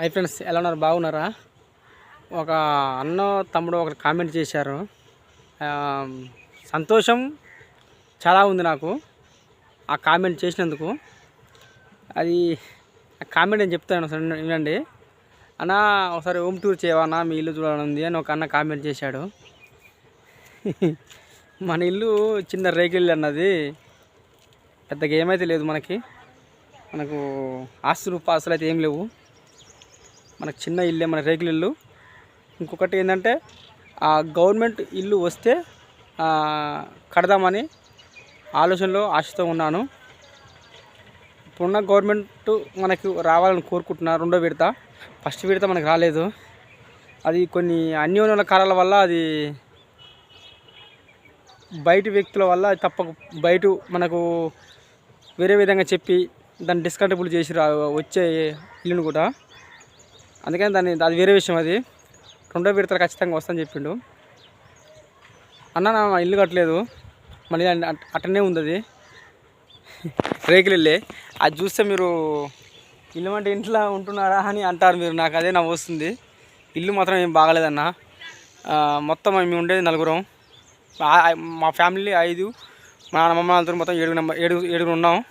Hi friends ఎలా ఉన్నారు? బాగున్నారా? ఒక అన్న తమ్ముడు ఒక కామెంట్ చేశారు. సంతోషం చాలా ఉంది నాకు ఆ కామెంట్ చేసినందుకు. అది ఆ కామెంట్ నేను చెప్తాను ఒకసారి వినండి- అన్న ఒకసారి హోమ్ టూర్ చేయవన్నా మీ ఇల్లు చూడాలని అని ఒక అన్న కామెంట్ చేశాడు. మన ఇల్లు చిన్న రేగిల్లు అన్నది. పెద్దగా ఏమైతే లేదు మనకి. మనకు ఆస్తులు పాస్తులు అయితే ఏం లేవు. మనకు చిన్న ఇల్లే మన రేకుల ఇల్లు. ఇంకొకటి ఏంటంటే ఆ గవర్నమెంట్ ఇల్లు వస్తే కడదామని ఆలోచనలో ఆశతో ఉన్నాను. ఇప్పుడున్న గవర్నమెంట్ మనకు రావాలని కోరుకుంటున్నా రెండో విడత. ఫస్ట్ విడత మనకు రాలేదు. అది కొన్ని అన్యోన్య కారాల వల్ల అది బయట వ్యక్తుల వల్ల అది తప్పక బయట మనకు వేరే విధంగా చెప్పి దాన్ని డిస్కంటబుల్ చేసి వచ్చే ఇల్లును కూడా. అందుకని దాన్ని అది వేరే విషయం అది. రెండో విడతలు ఖచ్చితంగా వస్తుందని చెప్పిండు. అన్న నా ఇల్లు కట్టలేదు. మళ్ళీ అట్- అట్టనే ఉంది అది. రేకులు ఇల్లే. అది చూస్తే మీరు ఇల్లు అంటే ఇంట్లో ఉంటున్నారా అని అంటారు మీరు. నాకు అదే నా వస్తుంది. ఇల్లు మాత్రం ఏం బాగలేదన్న. మొత్తం మేము ఉండేది నలుగురం. మా ఫ్యామిలీ ఐదు మా అమ్మమ్మ వాళ్ళతో మొత్తం ఏడుగురు నెంబర్ ఏడు ఏడుగురు ఉన్నాం.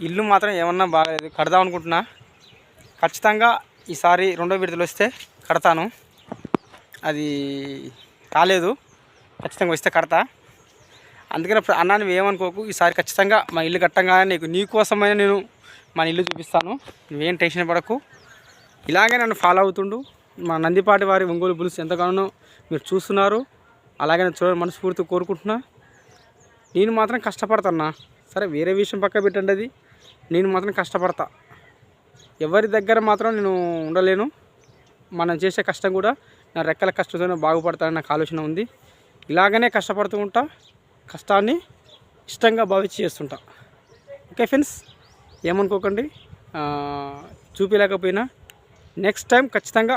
ఇల్లు మాత్రం ఏమన్నా బాగలేదు. కడదాం అనుకుంటున్నా. ఖచ్చితంగా ఈసారి రెండో విడతలు వస్తే కడతాను. అది కాలేదు. ఖచ్చితంగా వస్తే కడతా. అందుకని ఇప్పుడు అన్నా నువ్వు ఏమనుకోకు ఈసారి ఖచ్చితంగా మా ఇల్లు కట్టంగానే నీకు నీకోసమైనా నేను మా ఇల్లు చూపిస్తాను. నువ్వేం టెన్షన్ పడకు. ఇలాగే నన్ను ఫాలో అవుతుండు. మా నందిపాటి వారి ఒంగోలు పులుసు ఎంతగానో మీరు చూస్తున్నారు. అలాగే నేను చూడ మనస్ఫూర్తి కోరుకుంటున్నా. నేను మాత్రం కష్టపడతాన్నా. సరే వేరే విషయం పక్క పెట్టండి అది. నేను మాత్రం కష్టపడతా. ఎవరి దగ్గర మాత్రం నేను ఉండలేను. మనం చేసే కష్టం కూడా నా రెక్కల కష్టంతోనే బాగుపడతానని నాకు ఆలోచన ఉంది. ఇలాగనే కష్టపడుతూ ఉంటా కష్టాన్ని ఇష్టంగా భావించి చేస్తుంటా. ఓకే ఫ్రెండ్స్ ఏమనుకోకండి. చూపించలేకపోయినా నెక్స్ట్ టైం ఖచ్చితంగా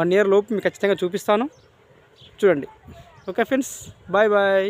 వన్ ఇయర్ లోపు మీకు ఖచ్చితంగా చూపిస్తాను. చూడండి. Okay friends bye bye.